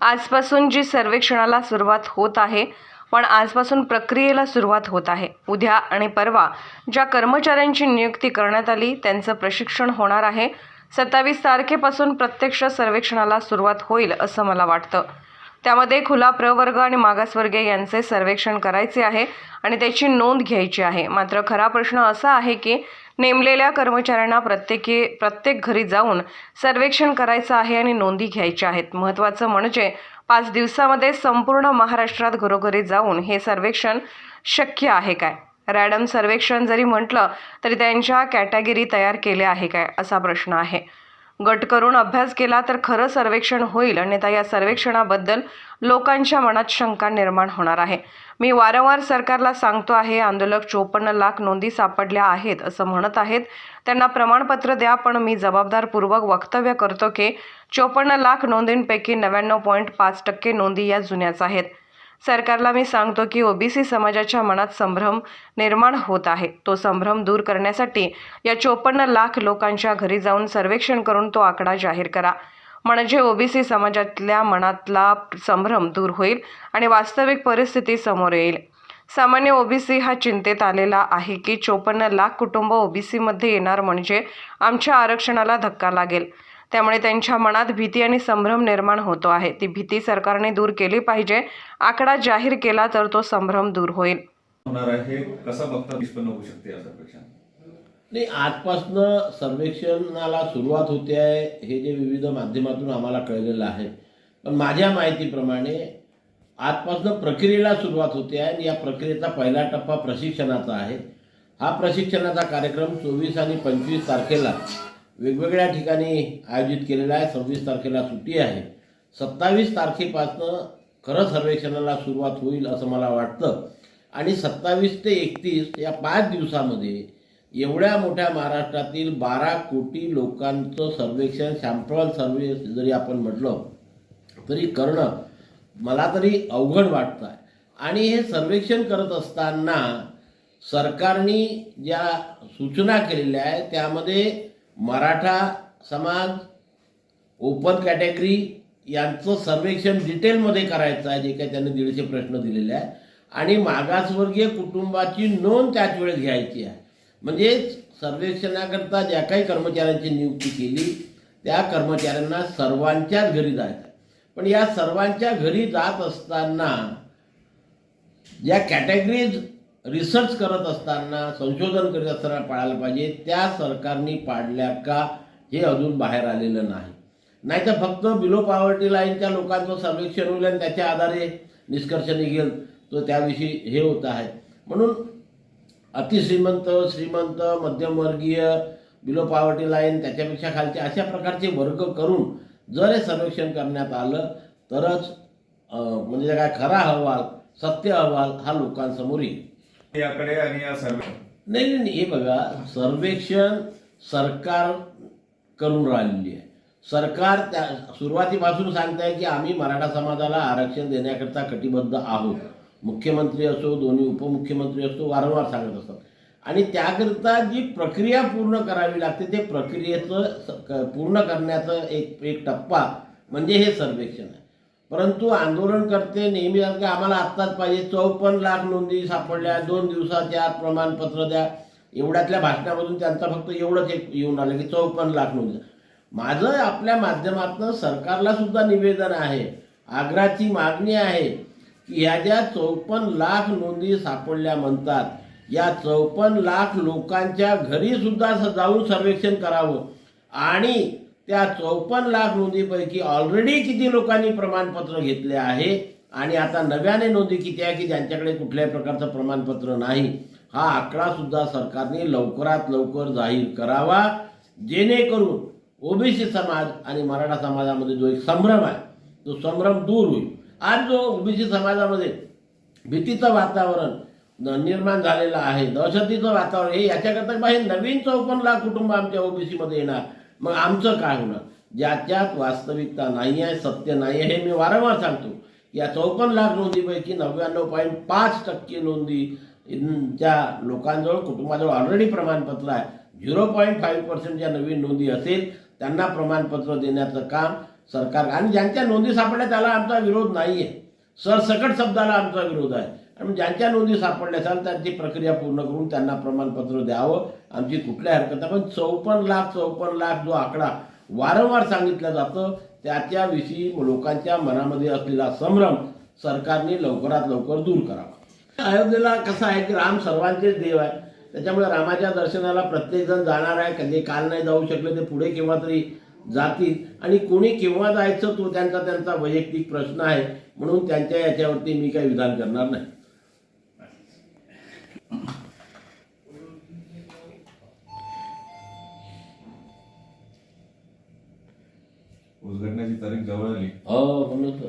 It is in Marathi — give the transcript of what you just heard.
आजपासून जी सर्वेक्षणाला सुरुवात होत आहे पण आजपासून प्रक्रियेला सुरुवात होत आहे. उद्या आणि परवा ज्या कर्मचाऱ्यांची नियुक्ती करण्यात आली त्यांचं प्रशिक्षण होणार आहे. सत्तावीस तारखेपासून प्रत्यक्ष सर्वेक्षणाला सुरुवात होईल असं मला वाटतं. त्यामध्ये खुला प्रवर्ग आणि मागासवर्गीय यांचे सर्वेक्षण करायचे आहे आणि त्याची नोंद घ्यायची आहे. मात्र खरा प्रश्न असा आहे की नेमलेल्या कर्मचाऱ्यांना प्रत्येकी प्रत्येक घरी जाऊन सर्वेक्षण करायचं आहे आणि नोंदी घ्यायच्या आहेत. महत्त्वाचं म्हणजे पाच दिवसामध्ये संपूर्ण महाराष्ट्रात घरोघरी जाऊन हे सर्वेक्षण शक्य आहे काय? रॅडम सर्वेक्षण जरी म्हटलं तरी त्यांच्या कॅटेगरी तयार केल्या आहे काय? असा प्रश्न आहे. गट करून अभ्यास केला तर खरं सर्वेक्षण होईल अन्यथा या सर्वेक्षणाबद्दल लोकांच्या मनात शंका निर्माण होणार आहे. मी वारंवार सरकारला सांगतो आहे आंदोलक चोपन्न लाख नोंदी सापडल्या आहेत असं म्हणत आहेत. त्यांना प्रमाणपत्र द्या पण मी जबाबदारपूर्वक वक्तव्य करतो की चोपन्न लाख नोंदींपैकी नव्याण्णव पॉईंट पाच टक्के नोंदी या जुन्याच आहेत. सरकारला मी सांगतो की ओबीसी समाजाच्या मनात संभ्रम निर्माण होत आहे. तो संभ्रम दूर करण्यासाठी या चोपन्न लाख लोकांच्या घरी जाऊन सर्वेक्षण करून तो आकडा जाहीर करा. म्हणजे ओबीसी समाजातल्या मनातला संभ्रम दूर होईल आणि वास्तविक परिस्थिती समोर येईल. सामान्य ओबीसी हा चिंतेत आलेला आहे की चोपन्न लाख कुटुंब ओबीसीमध्ये येणार म्हणजे आमच्या आरक्षणाला धक्का लागेल. त्यामुळे त्यांच्या मनात भीती आणि संभ्रम निर्माण होतो आहे. ती भीती सरकारने दूर केली पाहिजे. आकडा जाहीर केला तर तो संभ्रम दूर होईल. होणार आहे. कसा बघता निष्पन्न होऊ शकते या सर्वेक्षण नाही आजपासनं सर्वेक्षणाला सुरुवात होते आहे. हे जे विविध माध्यमातून आम्हाला कळलेलं आहे. पण माझ्या माहितीप्रमाणे आजपासनं प्रक्रियेला सुरुवात होते आहे आणि या प्रक्रियेचा पहिला टप्पा प्रशिक्षणाचा आहे. हा प्रशिक्षणाचा कार्यक्रम चोवीस आणि पंचवीस तारखेला वेगवेगळ्या ठिकाणी आयोजित केलेला आहे. सव्वीस तारखेला सुट्टी आहे. सत्तावीस तारखेपासनं खरं सर्वेक्षणाला सुरुवात होईल असं मला वाटतं. आणि सत्तावीस ते एकतीस या पाच दिवसामध्ये एवढ्या मोठ्या महाराष्ट्रातील बारा कोटी लोकांचं सर्वेक्षण सॅम्पल सर्वे जरी आपण म्हटलं तरी करणं मला तरी अवघड वाटतं आहे आणि हे सर्वेक्षण करत असताना सरकारने ज्या सूचना केलेल्या आहेत त्यामध्ये मराठा समाज ओपन कॅटेगरी यांचं सर्वेक्षण डिटेलमध्ये करायचं आहे जे काही त्यांनी दीडशे प्रश्न दिलेले आहे. आणि मागासवर्गीय कुटुंबाची नोंद त्याच वेळेस घ्यायची आहे. म्हणजे सर्वेक्षणाकरता ज्या काही कर्मचाऱ्यांची नियुक्ती केली त्या कर्मचाऱ्यांना सर्वांच्याच घरी जायचं पण या सर्वांच्या घरी जात असताना ज्या कॅटेगरीज रिसर्च करत असताना संशोधन करत असताना पाळायला पाहिजे. त्या सरकारने पाडल्या का हे अजून बाहेर आलेलं नाही. नाहीतर फक्त बिलो पॉवर्टी लाईनच्या लोकांचं सर्वेक्षण होईल आणि त्याच्या आधारे निष्कर्ष निघेल तो त्याविषयी हे होत आहे. म्हणून अतिश्रीमंत श्रीमंत मध्यमवर्गीय बिलो पॉवर्टी लाईन त्याच्यापेक्षा खालचे अशा प्रकारचे वर्ग करून जर हे सर्वेक्षण करण्यात आलं तरच म्हणजे काय खरा अहवाल सत्य अहवाल हा लोकांसमोर येईल. याकडे आणि या सर्वे नाही नाही नाही, हे बघा सर्वेक्षण सरकार करून राहिलेली आहे. सरकार त्या सुरुवातीपासून सांगताय की आम्ही मराठा समाजाला आरक्षण देण्याकरता कटिबद्ध आहोत. मुख्यमंत्री असो दोन्ही उपमुख्यमंत्री असो वारंवार सांगत असतात. आणि त्याकरिता जी प्रक्रिया पूर्ण करावी लागते ते प्रक्रियेचं क- पूर्ण करण्याचं एक एक टप्पा म्हणजे हे सर्वेक्षण आहे. परंतु आंदोलनकर्ते नेहमी असं की आम्हाला आत्ताच पाहिजे. चौपन्न लाख नोंदी सापडल्या दोन दिवसात आत प्रमाणपत्र द्या. एवढ्यातल्या भाषणामधून त्यांचा फक्त एवढंच एक येऊन आलं की चौपन्न लाख नोंदी. माझं आपल्या माध्यमातून सरकारला सुद्धा निवेदन आहे आग्राची मागणी आहे की ह्या ज्या चौपन्न लाख नोंदी सापडल्या म्हणतात या चौपन्न लाख लोकांच्या घरी सुद्धा स- जाऊन सर्वेक्षण करावं. आणि त्या चौपन्न लाख नोंदीपैकी ऑलरेडी किती लोकांनी प्रमाणपत्र घेतले आहे? आणि आता नव्याने नोंदी किती आहे की ज्यांच्याकडे कुठल्याही प्रकारचं प्रमाणपत्र नाही? हा आकडा सुद्धा सरकारने लवकरात लवकर जाहीर करावा जेणेकरून ओबीसी समाज आणि मराठा समाजामध्ये जो एक संभ्रम आहे तो संभ्रम दूर होईल. आज जो ओबीसी समाजामध्ये भीतीचं वातावरण निर्माण झालेलं आहे दहशतीचं वातावरण हे याच्याकरता बाहेर नवीन चौपन्न लाख कुटुंब आमच्या ओबीसीमध्ये येणार. मग आमचं काय होणार? ज्याच्यात वास्तविकता नाही आहे सत्य नाही आहे हे मी वारंवार सांगतो. या चौपन्न लाख नोंदीपैकी नव्याण्णव पॉईंट पाच टक्के नोंदी त्या लोकांजवळ कुटुंबाजवळ ऑलरेडी प्रमाणपत्र आहे. झिरो पॉईंट फाईव्ह पर्सेंट ज्या नवीन नोंदी असेल त्यांना प्रमाणपत्र देण्याचं काम सरकार आणि ज्यांच्या नोंदी सापडल्या त्याला आमचा विरोध नाही आहे सरसकट शब्दाला आमचा विरोध आहे. आणि ज्यांच्या नोंदी सापडल्या असाल त्यांची प्रक्रिया पूर्ण करून त्यांना प्रमाणपत्र द्यावं. आमची कुठल्या हरकत नाही. पण चौपन्न लाख चौपन्न लाख जो आकडा वारंवार सांगितलं जातं त्याच्याविषयी लोकांच्या मनामध्ये असलेला संभ्रम सरकारने लवकरात लवकर दूर करावा. अयोध्येला कसं आहे की राम सर्वांचेच देव आहे. त्याच्यामुळे रामाच्या दर्शनाला प्रत्येकजण जाणार आहे. कधी काल नाही जाऊ शकले ते पुढे केव्हा तरी जातील. आणि कोणी केव्हा जायचं तो त्यांचा त्यांचा वैयक्तिक प्रश्न आहे. म्हणून त्यांच्या याच्यावरती मी काही विधान करणार नाही. उद्घाटनाची तारीख जवळ आली हो म्हणून तर.